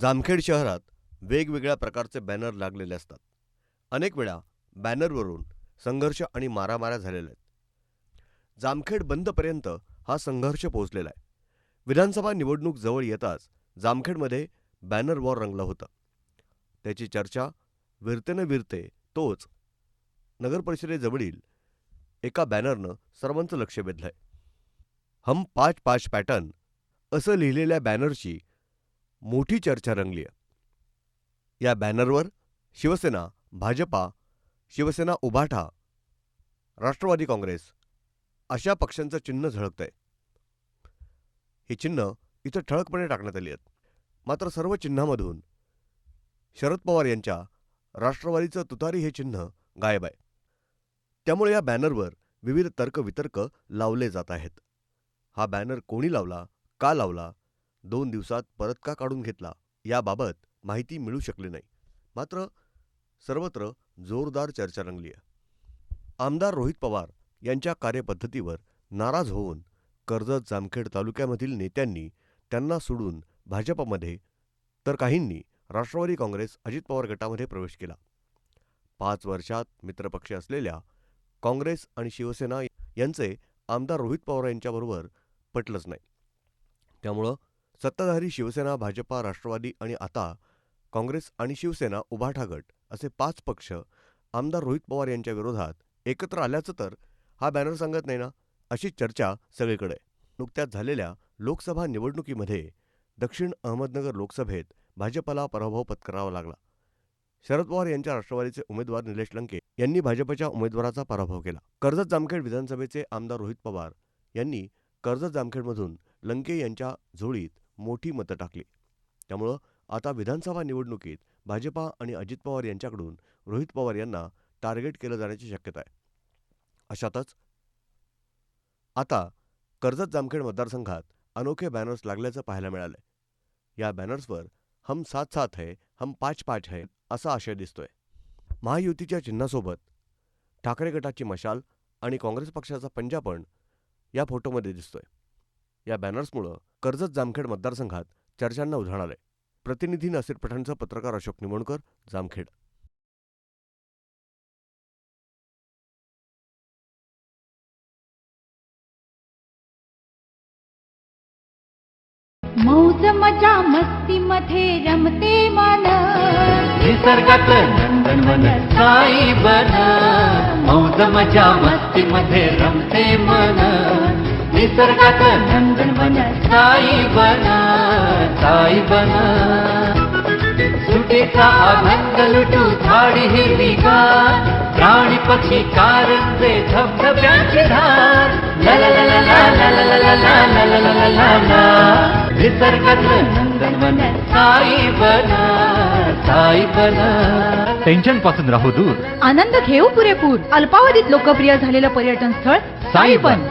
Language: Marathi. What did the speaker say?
जामखेड शहरात वेगवेगळ्या प्रकारचे बॅनर लागलेले असतात. अनेक वेळा बॅनरवरून संघर्ष आणि मारामाऱ्या झालेल्या आहेत. जामखेड बंदपर्यंत हा संघर्ष पोहोचलेला आहे. विधानसभा निवडणूक जवळ येताच जामखेडमध्ये बॅनर वॉर रंगला होता. त्याची चर्चा विरतेनं विरते तोच नगरपरिषदेजवळील एका बॅनरनं सर्वांचं लक्ष वेधलंय. हम पाच पाच पॅटर्न असं लिहिलेल्या बॅनरची मोठी चर्चा रंगली आहे. या बॅनरवर शिवसेना भाजपा शिवसेना उभाठा राष्ट्रवादी काँग्रेस अशा पक्षांचं चिन्ह झळकतंय. ही चिन्ह इथं ठळकपणे टाकण्यात आली आहेत. मात्र सर्व चिन्हामधून शरद पवार यांच्या राष्ट्रवादीचं तुतारी हे चिन्ह गायब आहे. त्यामुळे या बॅनरवर विविध तर्कवितर्क लावले जात आहेत. हा बॅनर कोणी लावला का लावला दोन दिवसात परत का काढून घेतला याबाबत माहिती मिळू शकली नाही. मात्र सर्वत्र जोरदार चर्चा रंगली आहे. आमदार रोहित पवार यांच्या कार्यपद्धतीवर नाराज होऊन कर्जत जामखेड तालुक्यामधील नेत्यांनी त्यांना सोडून भाजपमध्ये तर काहींनी राष्ट्रवादी काँग्रेस अजित पवार गटामध्ये प्रवेश केला. पाच वर्षात मित्रपक्ष असलेल्या काँग्रेस आणि शिवसेना यांचे आमदार रोहित पवार यांच्याबरोबर पटलंच नाही. त्यामुळं सत्ताधारी शिवसेना भाजपा राष्ट्रवादी आणि आता काँग्रेस आणि शिवसेना उभाठा गट असे पाच पक्ष आमदार रोहित पवार यांच्या विरोधात एकत्र आल्याचं तर हा बॅनर सांगत नाही ना? अशी चर्चा सगळीकडे. नुकत्याच झालेल्या लोकसभा निवडणुकीमध्ये दक्षिण अहमदनगर लोकसभेत भाजपला पराभव पत्करावा लागला. शरद पवार यांच्या राष्ट्रवादीचे उमेदवार निलेश लंके यांनी भाजपच्या उमेदवाराचा पराभव केला. कर्जत जामखेड विधानसभेचे आमदार रोहित पवार यांनी कर्जत जामखेडमधून लंके यांच्या झोळीत मोठी मतं टाकली. त्यामुळं आता विधानसभा निवडणुकीत भाजपा आणि अजित पवार यांच्याकडून रोहित पवार यांना टार्गेट केलं जाण्याची शक्यता आहे. अशातच आता कर्जत जामखेड मतदारसंघात अनोखे बॅनर्स लागल्याचं पाहायला मिळालंय. या बॅनर्सवर हम साथ साथ है हम पाच पाच है असा आशय दिसतोय. महायुतीच्या चिन्हासोबत ठाकरे गटाची मशाल आणि काँग्रेस पक्षाचा पंजापण या फोटोमध्ये दिसतोय. या बॅनर्समुळं कर्जत जामखेड मतदारसंघात चर्चांना उधाण आलंय प्रतिनिधी नासिर पठाणचं पत्रकार अशोक निमोणकर जामखेड. मौज मजा मस्ती मध्ये रमते मन. निसर्गात नंदनवन साई बन. मौज मजा मस्ती मध्ये रमते मन. निसर्गात नंदनवन साई बन साई बन सुटीचा आनंद लुटू झाडी हिरवीगार प्राणी पक्षी कारंजे धबधब्याची धार ला ला ला ला ला ला ला ला ला ला ला ला ला ला ला निसर्गातलं नंदनवन साई बन साई बन टेन्शनपासून राहू दूर आनंद घेऊ पुरेपूर अल्पावधीत लोकप्रिय झालेलं पर्यटन स्थळ साईबन